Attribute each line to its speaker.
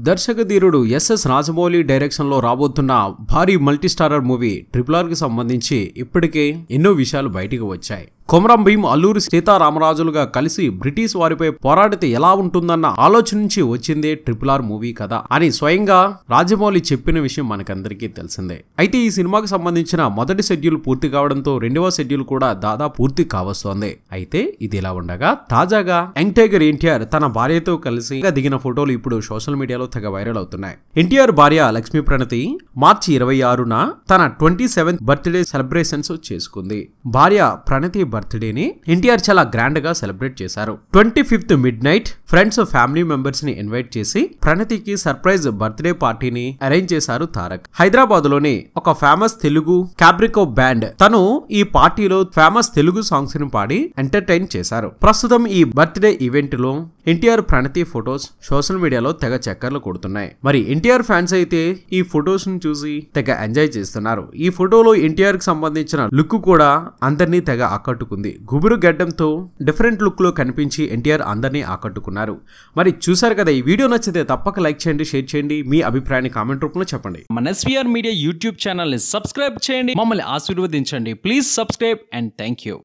Speaker 1: దర్శక ధీరుడు ఎస్ఎస్ రాజమౌళి డైరెక్షన్లో రాబోతున్న భారీ మల్టీ స్టారర్ మూవీ ట్రిపుల్ ఆర్కి సంబంధించి ఇప్పటికే ఎన్నో విషయాలు బయటికి వచ్చాయి. కొమరం భీం అల్లూరి సీతారామరాజులుగా కలిసి బ్రిటిష్ వారిపై పోరాడితే ఎలా ఉంటుందన్న ఆలోచన నుంచి వచ్చిందే ట్రిపుల్ ఆర్ మూవీ కదా అని స్వయంగా రాజమౌళి చెప్పిన విషయం మనకందరికీ తెలిసిందే. అయితే ఈ సినిమాకు సంబంధించిన మొదటి షెడ్యూల్ పూర్తి కావడంతో రెండవ షెడ్యూల్ కూడా దాదాపు పూర్తి కావస్తోంది. అయితే ఇది ఇలా ఉండగా తాజాగా యంగ్ టైగర్ ఎన్టీఆర్ తన భార్యతో కలిసి దిగిన ఫోటోలు ఇప్పుడు సోషల్ మీడియాలో తెగ వైరల్ అవుతున్నాయి. ఎన్టీఆర్ భార్య లక్ష్మీ ప్రణతి మార్చి ఇరవై ఆరున తన ట్వంటీ సెవెంత్ బర్త్డే సెలబ్రేషన్స్ చేసుకుంది. భార్య ప్రణతి బర్త్డేని ఎన్టీఆర్ చాలా గ్రాండ్గా సెలబ్రేట్ చేశారు. Twenty fifth midnight friends family మెంబర్స్ని ఇన్వైట్ చేసి ప్రణతికి సర్ప్రైజ్ బర్త్డే పార్టీని అరేంజ్ చేశారు తారక్. హైదరాబాద్లోని ఒక ఫేమస్ తెలుగు క్యాబ్రికో బ్యాండ్ తను ఈ పార్టీలో ఫేమస్ తెలుగు సాంగ్స్ని పాడి ఎంటర్టైన్ చేశారు. ప్రస్తుతం ఈ బర్త్డే ఈవెంట్లో ఎన్టీఆర్ ప్రణతి ఫొటోస్ సోషల్ మీడియాలో తెగ చక్కర్లు కొడుతున్నాయి. మరి ఎన్టీఆర్ ఫ్యాన్స్ అయితే ఈ ఫొటోస్ను చూసి తెగ ఎంజాయ్ చేస్తున్నారు. ఈ ఫోటోలో ఎన్టీఆర్కి సంబంధించిన లుక్ కూడా అందరినీ తెగ ఆకట్టుకుంది. గుబురు గడ్డంతో డిఫరెంట్ లుక్లో కనిపించి ఎన్టీఆర్ అందరినీ ఆకట్టుకున్నారు. మరి చూసారు కదా ఈ వీడియో నచ్చితే తప్పక లైక్ చేయండి షేర్ చేయండి మీ అభిప్రాయాన్ని కామెంట్ రూపంలో చెప్పండి.
Speaker 2: మన ఎస్వీఆర్ మీడియా యూట్యూబ్ ఛానల్ని సబ్స్క్రైబ్ చేయండి మమ్మల్ని ఆశీర్వదించండి. Please subscribe and thank you